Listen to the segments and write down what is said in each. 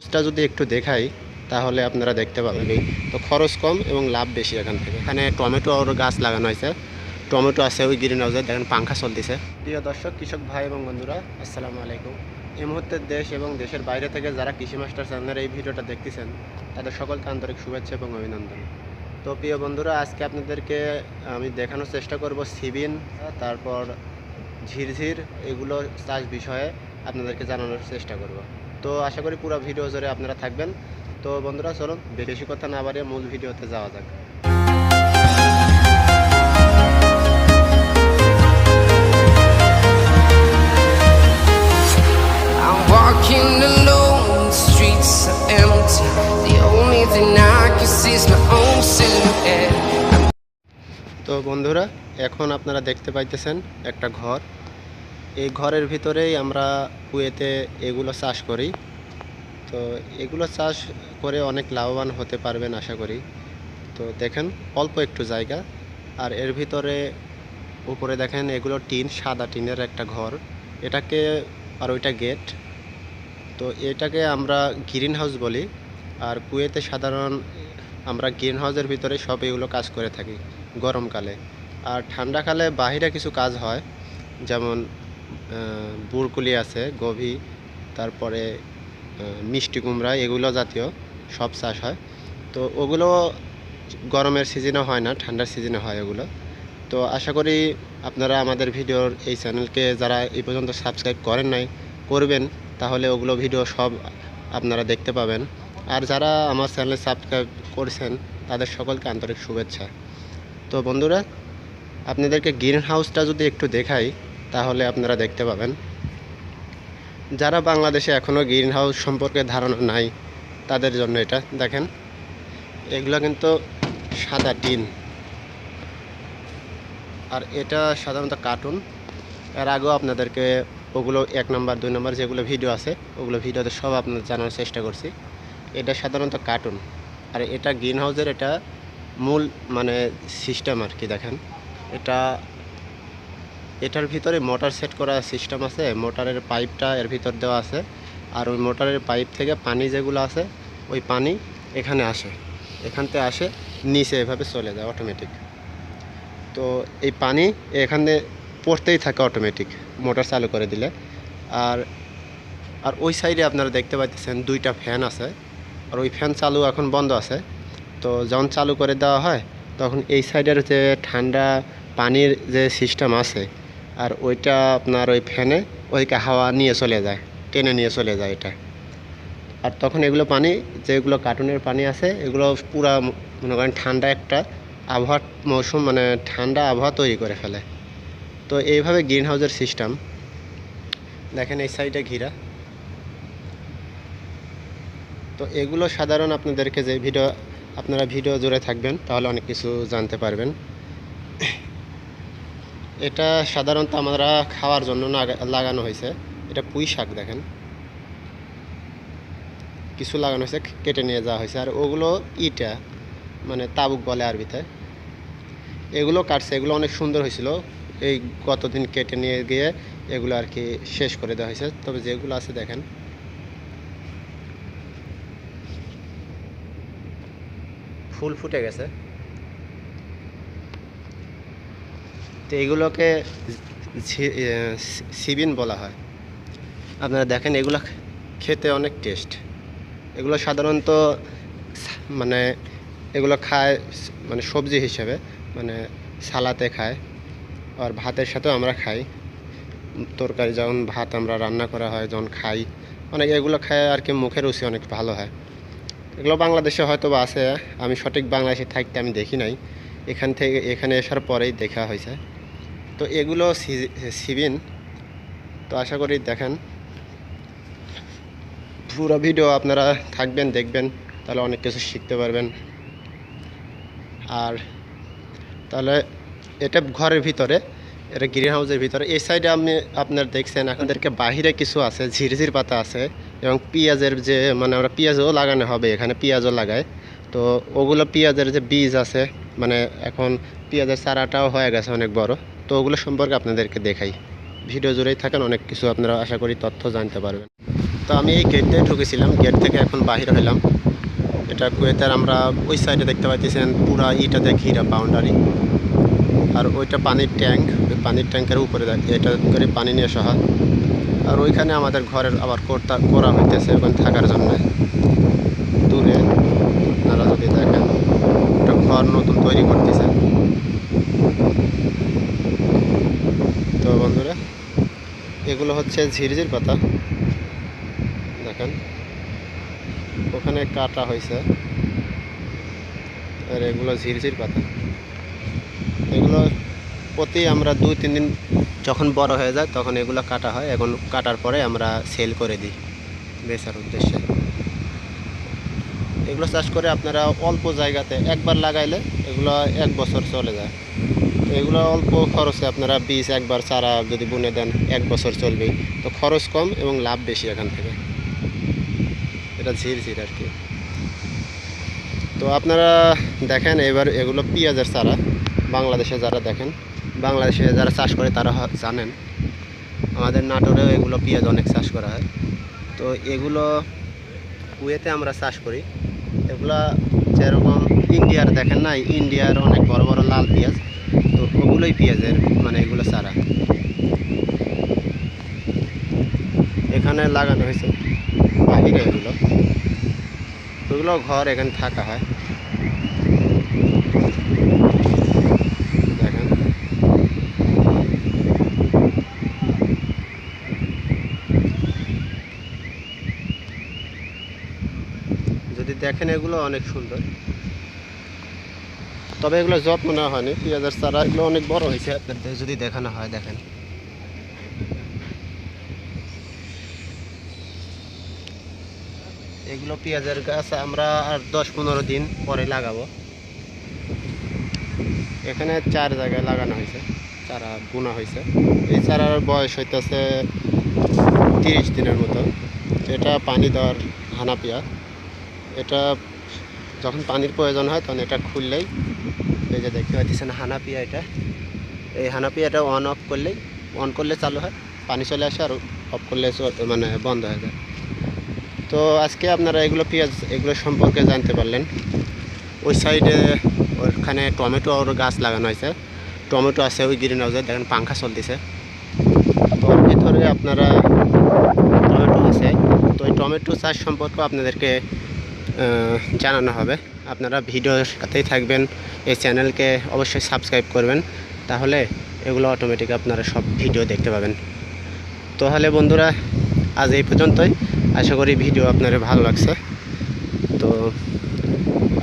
খরচটা যদি একটু দেখাই, তাহলে আপনারা দেখতে পাবেন তো খরচ কম এবং লাভ বেশি এখান থেকে। এখানে টমেটো টমেটোর গাছ লাগানো হয়েছে। টমেটো আছে ওই গ্রিন হাউসে দেখেন পাংখা চলতেছে। প্রিয় দর্শক, কৃষক ভাই এবং বন্ধুরা, আসসালামু আলাইকুম। এই মুহূর্তে দেশ এবং দেশের বাইরে থেকে যারা কৃষি মাস্টার চ্যানেলের এই ভিডিওটা দেখতেছেন, তাদের সকলকে আন্তরিক শুভেচ্ছা এবং অভিনন্দন। তো প্রিয় বন্ধুরা, আজকে আপনাদেরকে আমি দেখানোর চেষ্টা করব সিবিন, তারপর ঝিরঝির, এগুলো চাষ বিষয়ে আপনাদেরকে জানানোর চেষ্টা করব। তো আশা করি পুরো ভিডিও জুড়ে আপনারা থাকবেন তো বন্ধুরা চলুন বেশি কথা না বাড়িয়ে মূল ভিডিওতে যাওয়া যাক I'm walking alone, the streets are empty. The only thing I can see is my own silhouette. তো বন্ধুরা এখন আপনারা দেখতে পাইতেছেন একটা ঘর এই ঘরের ভিতরেই আমরা কুয়েতে এগুলো চাষ করি। তো এগুলো চাষ করে অনেক লাভবান হতে পারবেন আশা করি। তো দেখেন, অল্প একটু জায়গা। আর এর ভিতরে উপরে দেখেন, এগুলো টিন, সাদা টিনের একটা ঘর। এটাকে, আর ওইটা গেট। তো এটাকে আমরা গ্রিন হাউস বলি। আর কুয়েতে সাধারণ আমরা গ্রিন হাউসের ভিতরে সব এগুলো কাজ করে থাকি গরমকালে। আর ঠান্ডাকালে বাহিরে কিছু কাজ হয়। যেমন আহ, বুড়কুলি আছে গভী তারপরে মিষ্টি কুমড়া এগুলো জাতীয় সব চাষ হয়। তো ওগুলো গরমের সিজনে হয় না ঠান্ডার সিজনে হয় ওগুলো। তো আশা করি আপনারা আমাদের ভিডিওর এই চ্যানেলকে যারা এই পর্যন্ত সাবস্ক্রাইব করেন নাই করবেন তাহলে ওগুলো ভিডিও সব আপনারা দেখতে পাবেন। আর যারা আমার চ্যানেলে সাবস্ক্রাইব করেছেন তাদের সকলকে আন্তরিক শুভেচ্ছা। তো বন্ধুরা আপনাদেরকে গ্রিন হাউসটা যদি একটু দেখাই তাহলে আপনারা দেখতে পাবেন। যারা বাংলাদেশে এখনও গ্রিন হাউস সম্পর্কে ধারণা নাই, তাদের জন্য এটা দেখেন। এগুলো কিন্তু সাদা টিন। আর এটা সাধারণত কার্টুন। এর আগেও আপনাদেরকে ওগুলো এক নম্বর, দুই নম্বর যেগুলো ভিডিও আছে, ওগুলো ভিডিওতে সব আপনাদের জানার চেষ্টা করছি। এটা সাধারণত কার্টুন। আর এটা গ্রিন হাউসের এটা মূল মানে সিস্টেম আর কি দেখেন। এটা এটার ভিতরে মোটর সেট করা সিস্টেম আছে, মোটরের পাইপটা এর ভিতর দেওয়া আছে, আর ওই মোটরের পাইপ থেকে পানি যেগুলো আছে, ওই পানি এখানে আসে। এখান থেকে আসে, নিচে এভাবে চলে যায় অটোমেটিক তো এই পানি এখানে পড়তেই থাকে অটোমেটিক মোটর চালু করে দিলে। আর আর ওই সাইডে আপনারা দেখতে পাচ্ছেন দুইটা ফ্যান আছে, আর ওই ফ্যান চালু এখন বন্ধ আছে। তো যখন চালু করে দেওয়া হয়, তখন এই সাইডের যে ঠান্ডা পানির যে সিস্টেম আছে আর ওইটা আপনার ওই ফ্যানে ওইকে হাওয়া নিয়ে চলে যায়, টেনে নিয়ে চলে যায় এটা। আর তখন এগুলো পানি, যেগুলো কার্টুনের পানি আছে, এগুলো পুরা মনে করেন ঠান্ডা একটা আবহাওয়ার মৌসুম মানে ঠান্ডা আবহাওয়া তৈরি করে ফেলে। তো এইভাবে গ্রিন হাউসের সিস্টেম। দেখেন এই সাইডে ঘিরা। তো এগুলো সাধারণ আপনাদেরকে যে ভিডিও, আপনারা ভিডিও জুড়ে থাকবেন, তাহলে অনেক কিছু জানতে পারবেন। এটা সাধারণত আমরা খাওয়ার জন্য লাগা- লাগানো হয়েছে। এটা পুঁই শাক দেখেন। কিছু লাগানো হয়েছে কেটে নিয়ে যাওয়া হয়েছে। আর ওগুলো ইটা মানে তাবুক বলে আরবিতে। এগুলো কাটছে, এগুলো অনেক সুন্দর হয়েছিল। এই গতদিন কেটে নিয়ে গিয়ে এগুলো আর কি শেষ করে দেওয়া হয়েছে। তবে যেগুলো আছে দেখেন। ফুল ফুটে গেছে। তো এগুলোকে সিবিন বলা হয়। আপনারা দেখেন এগুলো খেতে অনেক টেস্ট। এগুলো সাধারণত মানে এগুলো খায় মানে সবজি হিসেবে মানে সালাতে খায় আর ভাতের সাথেও আমরা খাই। তরকারি যখন ভাত আমরা রান্না করা হয় যখন খাই অনেক এগুলো খায় আর কি মুখের রুচি অনেক ভালো হয়। এগুলো বাংলাদেশে হয়তো বা আছে, আমি সঠিক বাংলাদেশে থাকতে আমি দেখি নাই। এখান থেকে, এখানে আসার পরেই দেখা হয়েছে। তো এগুলো সিবিন। তো আশা করি দেখেন। পুরো ভিডিও আপনারা থাকবেন, দেখবেন, তাহলে অনেক কিছু শিখতে পারবেন। আর তাহলে এটা ঘরের ভিতরে, এটা গ্রিন হাউসের ভিতরে। এই সাইডে আপনি, আপনার দেখছেন, আপনাদেরকে বাহিরে কিছু আছে, ঝিরঝির পাতা আছে, এবং পেঁয়াজের যে মানে আমরা পেঁয়াজও লাগানো হবে, এখানে পেঁয়াজও লাগায়। তো ওগুলো পেঁয়াজের যে বীজ আছে মানে এখন পেঁয়াজের চারাটাও হয়ে গেছে অনেক বড়। তো ওগুলো সম্পর্কে আপনাদেরকে দেখাই। ভিডিও জুড়েই থাকেন, অনেক কিছু আপনারা আশা করি তথ্য জানতে পারবেন। তো আমি এই গেট দিয়ে ঢুকেছিলাম গেট থেকে এখন বাহির হইলাম। এটা কুয়েতের আমরা ওই সাইডে দেখতে পাইতেছেন পুরা ইটাতে ঘিরা বাউন্ডারি আর ওইটা পানির ট্যাঙ্ক, ওই পানির ট্যাঙ্কের উপরে এটা করে পানি নিয়ে আসা হয়। আর ওইখানে আমাদের ঘরের আবার করা হইতেছে ওখানে থাকার জন্য। দূরে আপনারা যদি দেখেন ঘর নতুন তৈরি করতেছে। তো বন্ধুরা, এগুলো হচ্ছে ঝিরঝির পাতা। দেখেন, ওখানে কাটা হয়েছে। আর এগুলো ঝিরঝির পাতা। এগুলো প্রতি আমরা দুই, তিন দিন যখন বড় হয়ে যায়, তখন এগুলো কাটা হয়। এখন কাটার পরে আমরা সেল করে দিই। বেচার উদ্দেশ্যে। এগুলো চাষ করে আপনারা অল্প জায়গাতে একবার লাগাইলে এগুলো এক বছর চলে যায়। তো এগুলো অল্প খরচে আপনারা বীজ একবার চারা যদি বুনে দেন, এক বছর চলবেই। তো খরচ কম এবং লাভ বেশি এখান থেকে। এটা ঝিরঝির আর কি। তো আপনারা দেখেন এবার এগুলো পেঁয়াজের চারা, বাংলাদেশে যারা দেখেন, বাংলাদেশে যারা চাষ করে তারা জানেন, আমাদের নাটোরেও এগুলো পেঁয়াজ অনেক চাষ করা হয়। তো এগুলো কুয়েতে আমরা চাষ করি। এগুলা যেরকম ইন্ডিয়ার দেখেন না, ইন্ডিয়ার অনেক বড় বড় লাল পেঁয়াজ, তো ওগুলোই পেঁয়াজের মানে এগুলো চারা এখানে লাগানো হয়েছে বাহিরে এগুলো। ওগুলো ঘর এখানে থাকা হয় দেখেন যদি দেখেন এগুলো অনেক সুন্দর। তবে এগুলো যত্ন নেওয়া হয়নি, পেঁয়াজের চারা এগুলো অনেক বড় হয়েছে। আপনাদের যদি দেখানো হয়, দেখেন। এগুলো পেঁয়াজের গাছ আমরা আর দশ পনেরো দিন পরে লাগাবো। এখানে চার জায়গায় লাগানো হয়েছে, চারা বোনা হয়েছে। এই চারার বয়স হইতেছে তিরিশ দিনের মতো। এটা পানি দেওয়ার হানাপিয়া এটা যখন পানির প্রয়োজন হয় তখন এটা খুললেই এই যে দেখতে পাচ্ছেন হানাপিয়া এটা। এই হানাপিয়াটা অন অফ করলেই অন করলে চালু হয়, পানি চলে আসে আর অফ করলে মানে বন্ধ হয়ে যায়। তো আজকে আপনারা এগুলো পেঁয়াজ, এগুলো সম্পর্কে জানতে পারলেন। ওই সাইডে ওখানে টমেটো আর গাছ লাগানো হয়েছে। টমেটো আছে ওই গ্রিন হাউসে দেখেন পাংখা চলতেছে। তো ভিতরে আপনারা টমেটো আছে। তো এই টমেটো চাষ সম্পর্কে আপনাদেরকে জানানো হবে। আপনারা ভিডিওর সাথেই থাকবেন। এই চ্যানেলকে অবশ্যই সাবস্ক্রাইব করবেন। তাহলে এগুলো অটোমেটিক আপনারা সব ভিডিও দেখতে পাবেন। তাহলে বন্ধুরা, আজ এই পর্যন্তই। আশা করি ভিডিও আপনাদের ভালো লাগছে। তো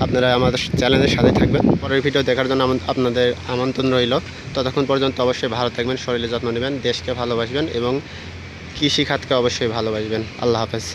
আপনারা আমাদের চ্যানেলের সাথে থাকবেন। পরের ভিডিও দেখার জন্য আপনাদের আমন্ত্রণ রইল। ততক্ষণ পর্যন্ত অবশ্যই ভালো থাকবেন, শরীরে যত্ন নেবেন, দেশকে ভালোবাসবেন এবং কৃষি খাতকে অবশ্যই ভালোবাসবেন। আল্লাহ হাফেজ।